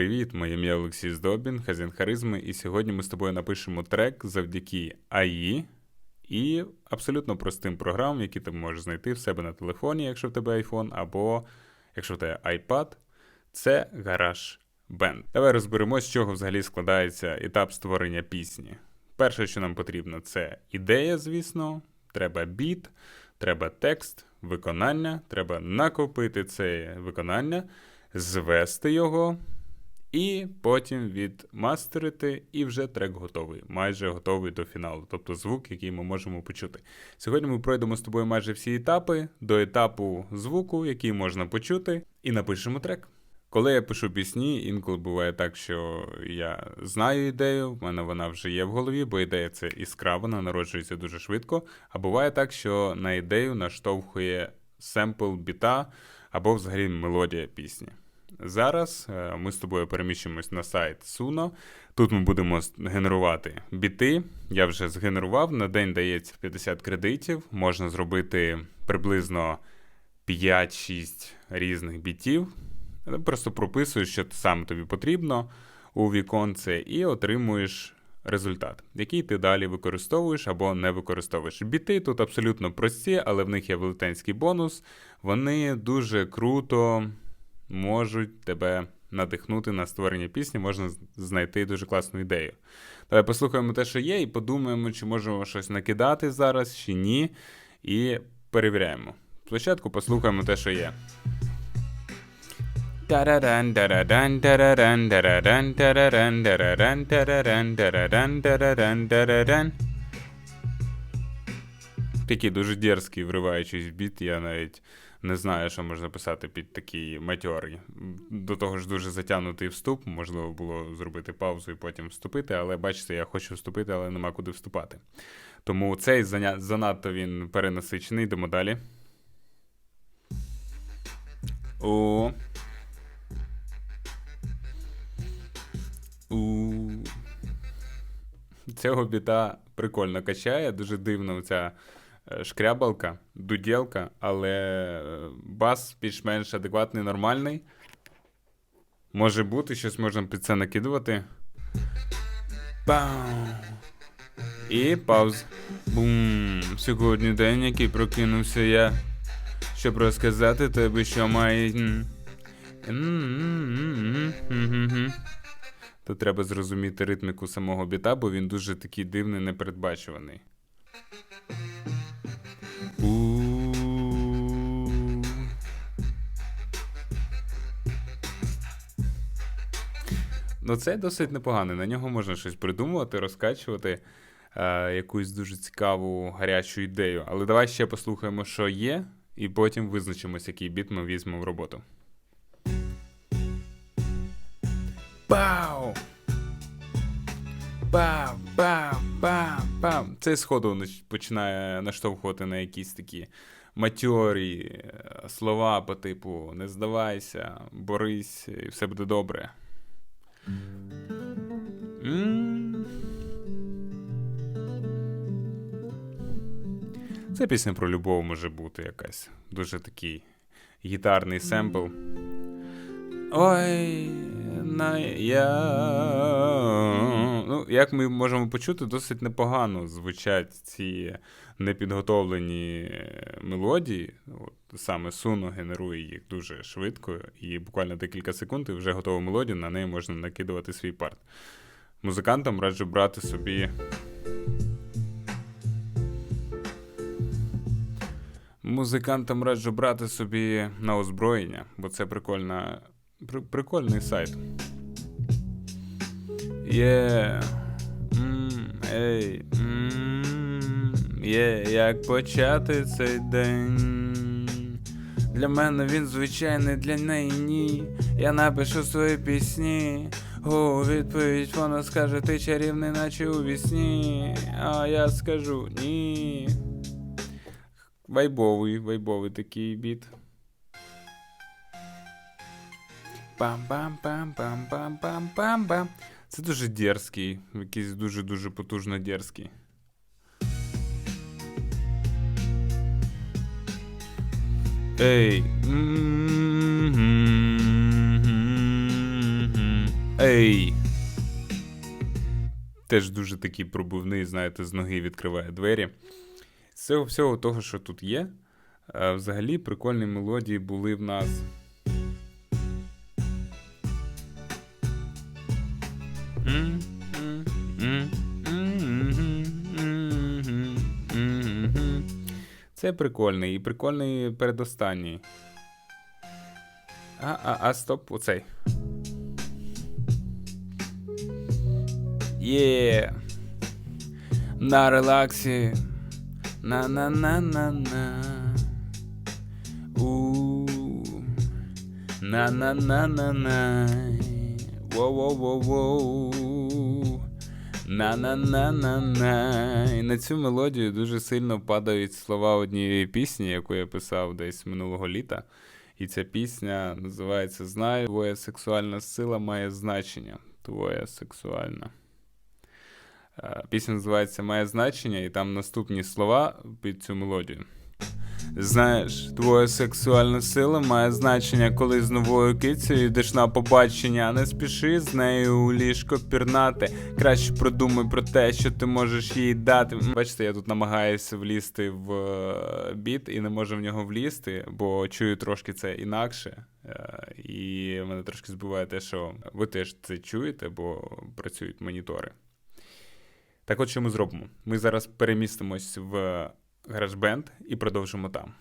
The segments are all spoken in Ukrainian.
привіт! Моє ім'я Олексій Здобін, хазяїн харизми, і сьогодні ми з тобою напишемо трек завдяки АІ і абсолютно простим програмам, які ти можеш знайти в себе на телефоні, якщо в тебе iPhone, або якщо в тебе iPad. Це гараж Band. Давай розберемось, з чого взагалі складається етап створення пісні. Перше, що нам потрібно, це ідея, звісно, треба біт, треба текст, виконання, треба накопити це виконання, звести його, і потім відмастерити, і вже трек готовий, майже готовий до фіналу, тобто звук, який ми можемо почути. Сьогодні ми пройдемо з тобою майже всі етапи до етапу звуку, який можна почути, і напишемо трек. Коли я пишу пісні, інколи буває так, що я знаю ідею, в мене вона вже є в голові, бо ідея це іскра, вона народжується дуже швидко. А буває так, що на ідею наштовхує семпл біта або взагалі мелодія пісні. Зараз е, ми з тобою переміщимось на сайт Suno. Тут ми будемо генерувати біти. Я вже згенерував. На день дається 50 кредитів. Можна зробити приблизно 5-6 різних бітів. Е, Просто прописуєш, що саме тобі потрібно у віконце, і отримуєш результат, який ти далі використовуєш або не використовуєш. Біти тут абсолютно прості, але в них є велетенський бонус. Вони дуже круто можуть тебе надихнути на створення пісні, можна знайти дуже класну ідею. Давай послухаємо те, що є, і подумаємо, чи можемо щось накидати зараз, чи ні. І перевіряємо. Спочатку послухаємо те, що є. Такий дуже дерзкий, вриваючись в біт, я навіть не знаю, що можна писати під такий матьорий. До того ж, дуже затягнутий вступ, можливо було зробити паузу і потім вступити, але бачите, я хочу вступити, але нема куди вступати. Тому цей занадто він перенасичений, йдемо далі. О. У. Цього біта прикольно качає, дуже дивно ця шкрябалка, дудєлка, але е, бас більш-менш адекватний, нормальний. Може бути, щось можна під це накидувати. Пау. І пауз. Бум. Сьогодні день, який прокинувся я. Щоб розказати тобі, що має. м. Треба зрозуміти ритміку самого біта, бо він дуже такий дивний, непередбачуваний. Ну, це досить непоганий. На нього можна щось придумувати, розкачувати е, якусь дуже цікаву гарячу ідею. Але давай ще послухаємо, що є, і потім визначимось, який біт ми візьмемо в роботу. Пау! Пау, пау, пау, пау. Це сходу починає наштовхувати на якісь такі матьорі е, слова по типу не здавайся, борись, і все буде добре. Це пісня про любов може бути якась. Дуже такий гітарний семпл. Ой, на я. Як ми можемо почути, досить непогано звучать ці непідготовлені е, мелодії. От, саме Суно генерує їх дуже швидко, і буквально декілька секунд і вже готова мелодія, на неї можна накидувати свій парт. Музикантам раджу брати собі. Музикантам раджу брати собі на озброєння, бо це прикольна, при, прикольний сайт. Є. М, Ей. м, Є, як почати цей день. Для мене він звичайний, для неї ні. Я напишу свої пісні. У відповідь вона скаже, ти чарівний, наче у вісні. А я скажу ні. Вайбовий, вайбовий такий біт. Пам-пам-пам-пам-пам-пам-пам. Це дуже дерзкий, якийсь дуже-дуже потужно дерзкий. Ей. Ей. Теж дуже такий пробивний, знаєте, з ноги відкриває двері. З цього всього того, що тут є, е, взагалі прикольні мелодії були в нас. Це прикольний і прикольний передостанній. А, а, а, стоп, оцей. Є. На релаксі. На-на-на-на-на. У. На-на-на-на-на. Воу-воу-воу-воу. На-на-на-на-на. І на цю мелодію дуже сильно падають слова однієї пісні, яку я писав десь минулого літа. І ця пісня називається Знаю, твоя сексуальна сила має значення. Твоя сексуальна. Е, Пісня називається Має значення, і там наступні слова під цю мелодію. Знаєш, твоя сексуальна сила має значення, коли з новою кицею йдеш на побачення. Не спіши з нею у ліжко пірнати. Краще продумай про те, що ти можеш їй дати. Бачите, я тут намагаюся влізти в е, біт і не можу в нього влізти, бо чую трошки це інакше. Е, І мене трошки збиває те, що ви теж це чуєте, бо працюють монітори. Так от що ми зробимо? Ми зараз перемістимось в GarageBand і продовжимо там.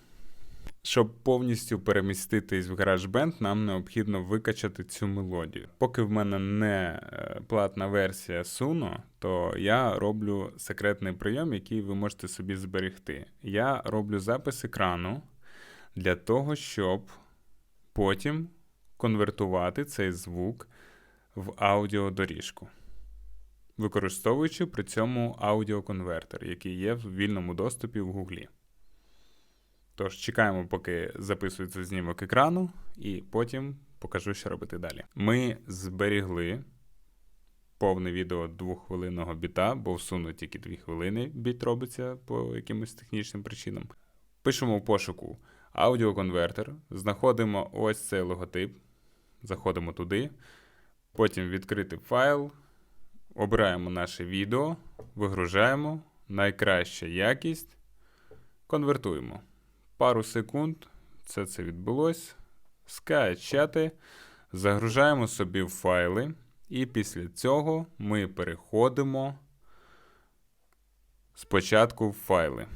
Щоб повністю переміститись в GarageBand, нам необхідно викачати цю мелодію. Поки в мене не е, платна версія Suno, то я роблю секретний прийом, який ви можете собі зберегти. Я роблю запис екрану для того, щоб потім конвертувати цей звук в аудіодоріжку використовуючи при цьому аудіоконвертер, який є в вільному доступі в Гуглі. Тож чекаємо, поки записується знімок екрану, і потім покажу, що робити далі. Ми зберігли повне відео двоххвилинного біта, бо всуну тільки дві хвилини біт робиться по якимось технічним причинам. Пишемо в пошуку аудіоконвертер, знаходимо ось цей логотип, заходимо туди, потім відкрити файл. Обираємо наше відео, вигружаємо, найкраща якість, конвертуємо. Пару секунд це це відбулось. Скачати, загружаємо собі в файли, і після цього ми переходимо спочатку в файли.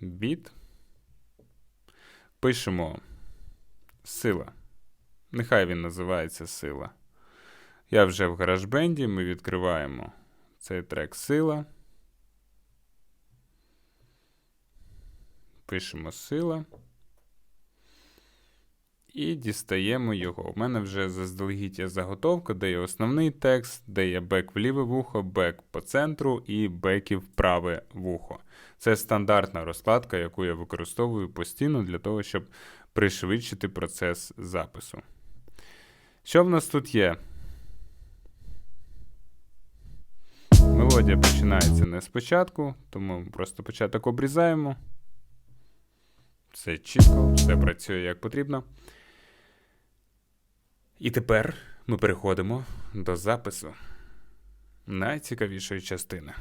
Біт. Пишемо сила. Нехай він називається сила. Я вже в GarageBand, ми відкриваємо цей трек сила. Пишемо сила. І дістаємо його. У мене вже заздалегідь є заготовка, де є основний текст, де є бек в ліве вухо, бек по центру і беки в праве вухо. Це стандартна розкладка, яку я використовую постійно для того, щоб пришвидшити процес запису. Що в нас тут є? Мелодія починається не спочатку, тому просто початок обрізаємо. Все чітко, все працює як потрібно. І тепер ми переходимо до запису найцікавішої частини.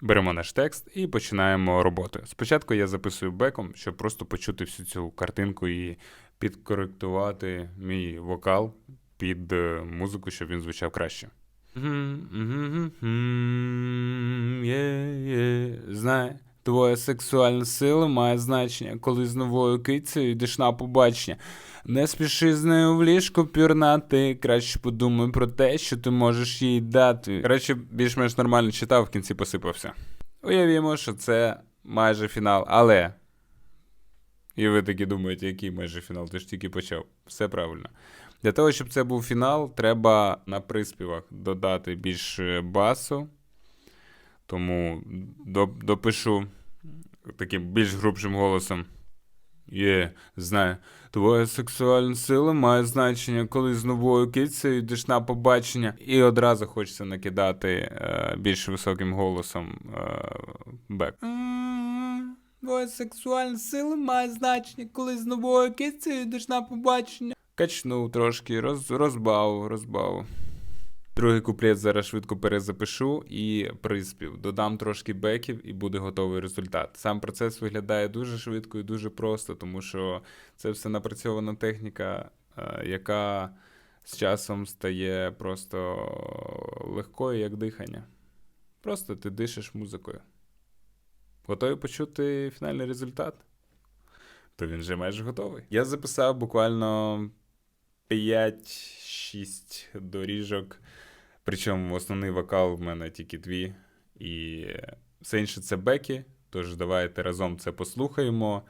Беремо наш текст і починаємо роботу. Спочатку я записую беком, щоб просто почути всю цю картинку і підкоректувати мій вокал під е, музику, щоб він звучав краще. Знай, твоя сексуальна сила має значення, коли з новою кицею йдеш на побачення. Не спіши з нею в ліжку пірнати, краще подумай про те, що ти можеш їй дати. Речі, більш-менш нормально читав, в кінці посипався. Уявімо, що це майже фінал, але. І ви такі думаєте, який майже фінал? Ти ж тільки почав. Все правильно. Для того, щоб це був фінал, треба на приспівах додати більше басу. Тому допишу таким більш грубшим голосом. Є, знаю, твоя сексуальна сила має значення, коли з новою кицею йдеш на побачення, і одразу хочеться накидати е, більш високим голосом е, бек. Твоя сексуальна сила має значення, коли з новою кицею йдеш на побачення. Качнув трошки, роз, розбав, розбав. Другий куплет зараз швидко перезапишу і приспів. Додам трошки беків і буде готовий результат. Сам процес виглядає дуже швидко і дуже просто, тому що це все напрацьована техніка, е, яка з часом стає просто легкою, як дихання. Просто ти дишиш музикою. Готові почути фінальний результат? То він вже майже готовий. Я записав буквально 5-6 доріжок. Причому основний вокал в мене тільки дві. І все інше це беки. Тож давайте разом це послухаємо.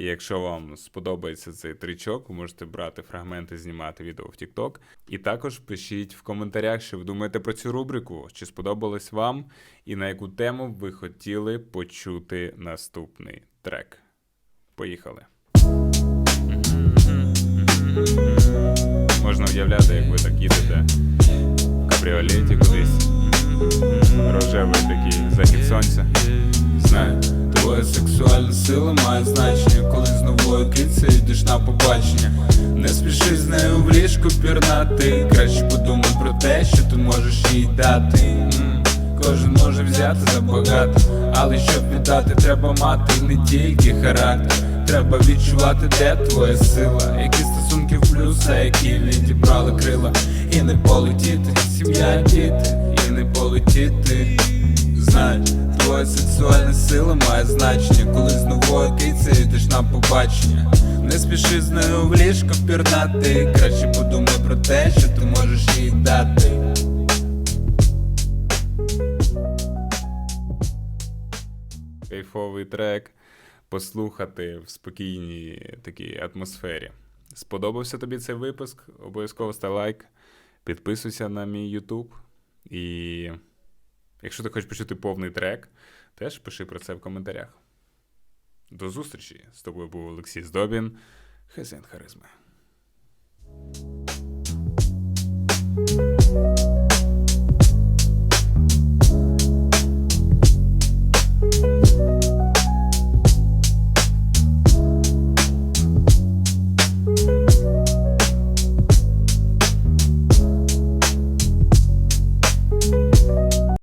І якщо вам сподобається цей тричок, ви можете брати фрагменти, знімати відео в TikTok. І також пишіть в коментарях, що ви думаєте про цю рубрику, чи сподобалось вам, і на яку тему ви хотіли почути наступний трек. Поїхали. Можна уявляти, як ви так їдете в кабріолеті кудись. Рожевий такий захід сонця. Знаю. Твоя сексуальна сила має значення, коли з новою кицею йдеш на побачення. Не спіши з нею в ліжку пірнати. Краще подумай про те, що ти можеш їй дати. Кожен може взяти забагато, але щоб віддати, треба мати не тільки характер. Треба відчувати, де твоя сила, які стосунки в плюс, а які відібрали крила. І не полетіти, сім'я, діти, і не полетіти. Знай, твоя сексуальна сила має значення, коли з новою кицею йдеш на побачення. Не спіши з нею в ліжко пірнати. Краще подумай про те, що ти можеш їй дати. Кайфовий трек. Послухати в спокійній такій атмосфері. Сподобався тобі цей випуск? Обов'язково став лайк, підписуйся на мій YouTube. І Якщо ти хочеш почути повний трек, теж пиши про це в коментарях. До зустрічі! З тобою був Олексій Здобін, хазяїн харизми.